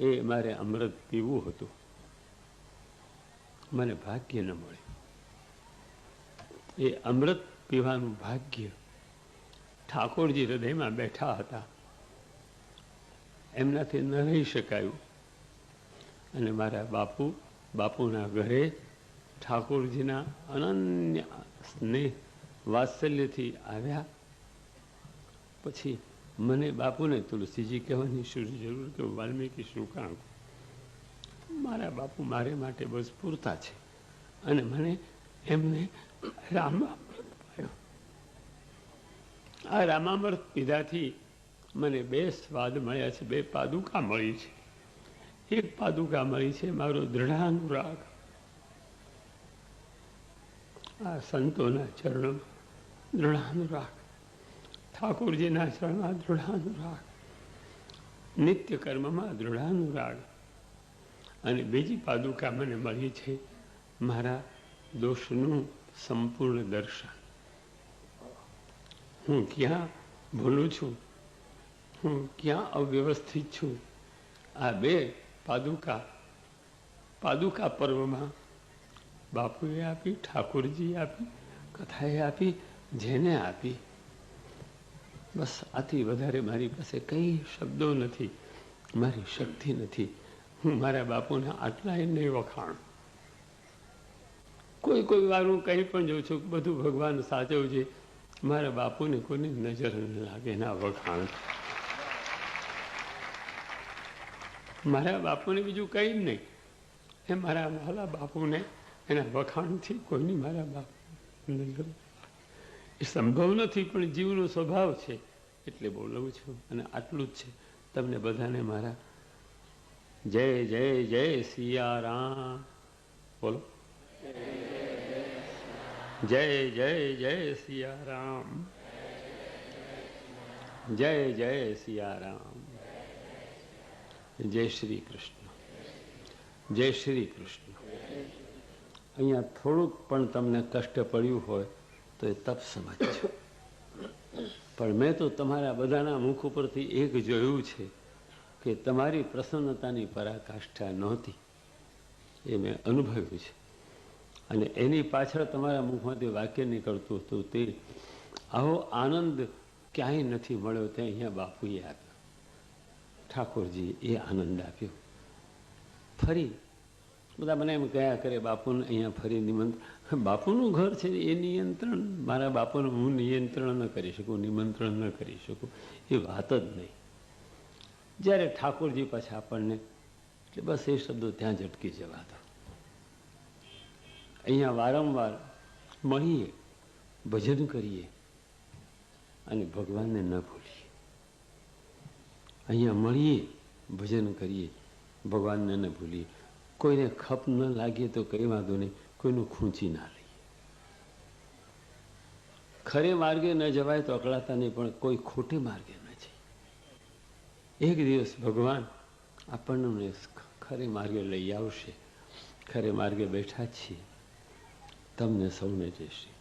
એ મારે અમૃત પીવું હતું. મને ભાગ્ય ન મળ્યું. એ અમૃત પીવાનું ભાગ્ય ઠાકોરજી હૃદયમાં બેઠા હતા. એમનાથી ન રહી શકાયું. અને મારા બાપુ, બાપુના ઘરે ઠાકોરજીના અનન્ય સ્નેહ વાત્સલ્યથી આવ્યા. પછી મને બાપુને તુલસીજી કહેવાની શું જરૂર કે વાલ્મીકી શું કામ મારા બાપુ મારે માટે બસ પૂરતા છે. અને મને એમને રામામૃત આ રામામૃત પીધાથી મને બે સ્વાદ મળ્યા છે, બે પાદુકા મળી છે. એક પાદુકા મળી છે મારો દૃઢાનુરાગ આ સંતોના ચરણમાં દૃઢાનુરાગ ઠાકોરજીના ચરણમાં દૃઢાનુરાગ નિત્ય કર્મમાં દૃઢાનુરાગ અને બીજી પાદુકા મને મળી છે મારા દોષનું સંપૂર્ણ દર્શન હું ક્યાં ભૂલું છું હું ક્યાં અવ્યવસ્થિત છું આ બે પાદુકા પાદુકા પર્વમાં બાપુએ આપી ઠાકોરજીએ આપી, કથાએ આપી, જેને આપી. બસ આથી વધારે મારી પાસે કંઈ શબ્દો નથી, મારી શક્તિ નથી. હું મારા બાપુને આટલાય નહીં વખાણ. કોઈ કોઈ વાર હું કંઈ પણ જોઉં છું બધું ભગવાન સાચવજે, મારા બાપુને કોઈની નજર ન લાગે ના વખાણ. મારા બાપુને બીજું કંઈ જ નહીં. એ મારા મારા બાપુને એના વખાણથી કોઈની મારા બાપુ નજર સંભવ નથી, પણ જીવનો સ્વભાવ છે. એટલે બોલવું છું અને આટલું જ છે. તમને બધાને મારા જય જય જય સિયારામ. બોલો. જય જય જય સિયારામ. જય જય સિયારામ. જય શ્રી કૃષ્ણ. જય શ્રી કૃષ્ણ. અહીંયા થોડુંક પણ તમને કષ્ટ પડ્યું હોય તો એ તપ સમજજો પણ મેં તો તમારા બધાના મુખ ઉપરથી એક જોયું છે કે તમારી પ્રસન્નતાની પરાકાષ્ઠા નહોતી. એ મેં અનુભવ્યું છે. અને એની પાછળ તમારા મુખમાંથી વાક્ય નીકળતું હતું તે, આવો આનંદ ક્યાંય નથી મળ્યો તે અહીંયા બાપુએ આપ્યો. ઠાકોરજીએ એ આનંદ આપ્યો. ફરી બધા મને એમ કયા કરે, બાપુને અહીંયા ફરી નિમંત્રણ બાપુનું ઘર છે એ નિયંત્રણ? મારા બાપુનું હું નિયંત્રણ ન કરી શકું, નિમંત્રણ ન કરી શકું. એ વાત જ નહીં. જ્યારે ઠાકોરજી પાછા આપણને, એટલે બસ એ શબ્દો ત્યાં જ જવા દો. અહીંયા વારંવાર મળીએ, ભજન કરીએ અને ભગવાનને ન ભૂલીએ. અહીંયા મળીએ, ભજન કરીએ, ભગવાનને ન ભૂલીએ. કોઈને ખપ ન લાગીએ તો કંઈ વાંધો નહીં. કોઈનું ખૂંચી ના લઈએ. ખરે માર્ગે ન જવાય તો અકળાતા નહીં પણ કોઈ ખોટે માર્ગે ન જાય. એક દિવસ ભગવાન આપણને ખરે માર્ગે લઈ આવશે. ખરે માર્ગે બેઠા છીએ. તમને સૌને જય શ્રી